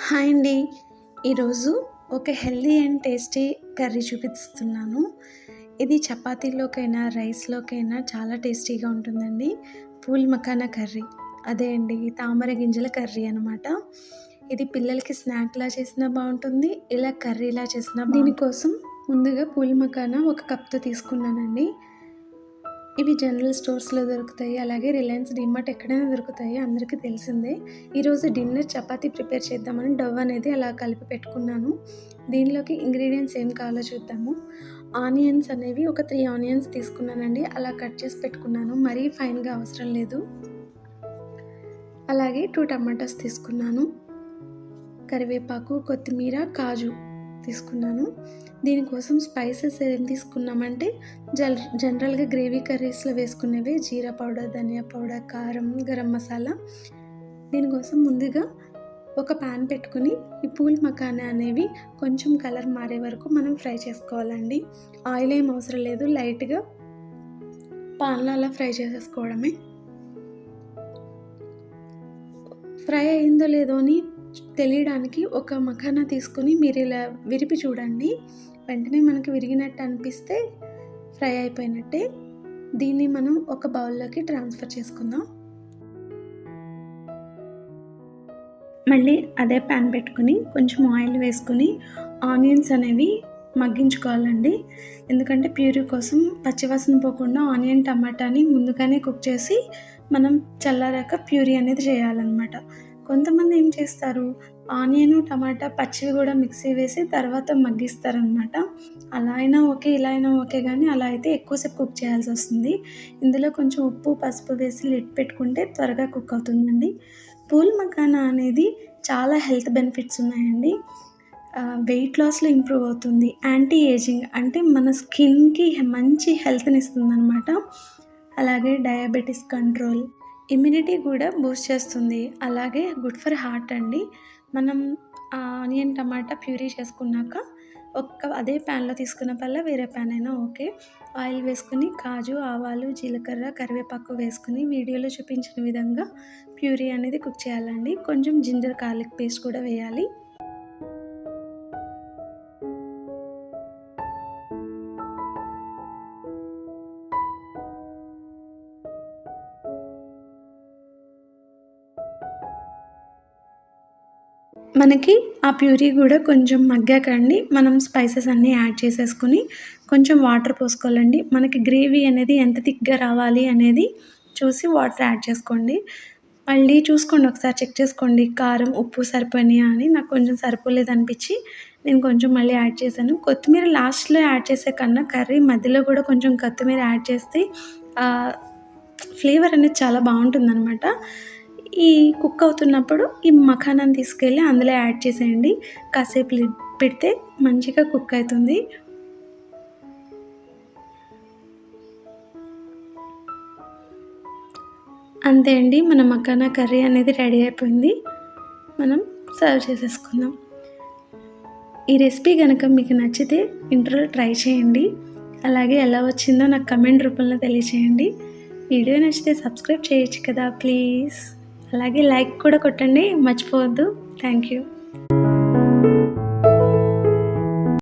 Hi అండి. ఈరోజు ఒక హెల్దీ అండ్ టేస్టీ కర్రీ చూపిస్తున్నాను. ఇది చపాతీలోకైనా రైస్లోకైనా చాలా టేస్టీగా ఉంటుందండి. పూల్ మకానా కర్రీ. అదే అండి తామర గింజల కర్రీ అనమాట ఇది పిల్లలకి స్నాక్లా చేసినా బాగుంటుంది ఇలా కర్రీలా చేసినా దీనికోసం ముందుగా పూల్ మకానా ఒక కప్తో తీసుకున్నానండి. ఇవి జనరల్ స్టోర్స్లో దొరుకుతాయి. అలాగే రిలయన్స్ డిమార్ట్ ఎక్కడైనా దొరుకుతాయి. అందరికీ తెలిసిందే. ఈరోజు డిన్నర్ చపాతీ ప్రిపేర్ చేద్దామని డవ్ అనేది అలా కలిపి పెట్టుకున్నాను. దీనిలోకి ఇంగ్రీడియంట్స్ ఏం కావాలో చూద్దాము. ఆనియన్స్ అనేవి ఒక త్రీ ఆనియన్స్ తీసుకున్నానండి. అలా కట్ చేసి పెట్టుకున్నాను. మరీ ఫైన్గా అవసరం లేదు. అలాగే టూ టమాటాస్ తీసుకున్నాను. కరివేపాకు కొత్తిమీర కాజు. తీసుకున్నాను. దీనికోసం స్పైసెస్ ఏం తీసుకున్నామంటే జల్ జనరల్గా గ్రేవీ కర్రీస్లో వేసుకునేవి జీరా పౌడర్ ధనియా పౌడర్ కారం గరం మసాలా. దీనికోసం ముందుగా ఒక ప్యాన్ పెట్టుకుని ఈ పూల్ మకానా అనేవి కొంచెం కలర్ మారే వరకు మనం ఫ్రై చేసుకోవాలండి. ఆయిల్ ఏం అవసరం లేదు లైట్గా పాన్లో అలా ఫ్రై చేసేసుకోవడమే. ఫ్రై అయిందో లేదో అని తెలియడానికి ఒక మఖానా తీసుకొని మీరు ఇలా విరిపి చూడండి. వెంటనే మనకి విరిగినట్టు అనిపిస్తే ఫ్రై అయిపోయినట్టే. దీన్ని మనం ఒక బౌల్లోకి ట్రాన్స్ఫర్ చేసుకుందాం. మళ్ళీ అదే ప్యాన్ పెట్టుకుని కొంచెం ఆయిల్ వేసుకుని ఆనియన్స్ అనేవి మగ్గించుకోవాలండి. ఎందుకంటే ప్యూరీ కోసం పచ్చివాసన పోకుండా ఆనియన్ టమాటాని ముందుగానే కుక్ చేసి మనం చల్లారాక ప్యూరీ అనేది చేయాలన్నమాట. కొంతమంది ఏం చేస్తారు? ఆనియన్ టమాటా పచ్చివి కూడా మిక్సీ వేసి తర్వాత మగ్గిస్తారనమాట అలా అయినా ఓకే ఇలా అయినా ఓకే కానీ అలా అయితే ఎక్కువసేపు కుక్ చేయాల్సి వస్తుంది. ఇందులో కొంచెం ఉప్పు పసుపు వేసి లిట్ పెట్టుకుంటే త్వరగా కుక్ అవుతుందండి. పూల్ మకానా అనేది చాలా హెల్త్ బెనిఫిట్స్ ఉన్నాయండి. వెయిట్ లాస్లో ఇంప్రూవ్ అవుతుంది. యాంటీ ఏజింగ్ అంటే మన స్కిన్కి మంచి హెల్త్ని ఇస్తుంది అనమాట అలాగే డయాబెటీస్ కంట్రోల్ ఇమ్యూనిటీ కూడా బూస్ట్ చేస్తుంది. అలాగే గుడ్ ఫర్ హార్ట్ అండి. మనం ఆనియన్ టమాటా ప్యూరీ చేసుకున్నాక ఒక్క అదే ప్యాన్లో తీసుకున్న పల్ల వేరే ప్యాన్ అయినా ఓకే. ఆయిల్ వేసుకుని కాజు ఆవాలు జీలకర్ర కరివేపాకు వేసుకుని వీడియోలో చూపించిన విధంగా ప్యూరీ అనేది కుక్ చేయాలండి. కొంచెం జింజర్ గార్లిక్ పేస్ట్ కూడా వేయాలి. మనకి ఆ ప్యూరీ కూడా కొంచెం మగ్గాకండి. మనం స్పైసెస్ అన్నీ యాడ్ చేసేసుకుని కొంచెం వాటర్ పోసుకోవాలండి. మనకి గ్రేవీ అనేది ఎంత థిక్గా రావాలి అనేది చూసి వాటర్ యాడ్ చేసుకోండి. మళ్ళీ చూసుకోండి ఒకసారి చెక్ చేసుకోండి. కారం ఉప్పు సరిపోయినాయా అని. నాకు కొంచెం సరిపోలేదు అనిపించి నేను కొంచెం మళ్ళీ యాడ్ చేశాను. కొత్తిమీర లాస్ట్లో యాడ్ చేసే కన్నా కర్రీ మధ్యలో కూడా కొంచెం కొత్తిమీర యాడ్ చేస్తే ఫ్లేవర్ అనేది చాలా బాగుంటుందన్నమాట. ఈ కుక్ అవుతున్నప్పుడు ఈ మఖానాన్ని తీసుకెళ్ళి అందులో యాడ్ చేసేయండి. కాసేపు లిడ్ పెడితే మంచిగా కుక్ అవుతుంది. అంతే అండి మన మఖానా కర్రీ అనేది రెడీ అయిపోయింది. మనం సర్వ్ చేసేసుకుందాం. ఈ రెసిపీ కనుక మీకు నచ్చితే ఇంట్లో ట్రై చేయండి. అలాగే ఎలా వచ్చిందో నాకు కమెంట్ రూపంలో తెలియచేయండి. వీడియో నచ్చితే సబ్స్క్రైబ్ చేయొచ్చు కదా ప్లీజ్. అలాగే లైక్ కూడా కొట్టండి మర్చిపోవద్దు. Thank you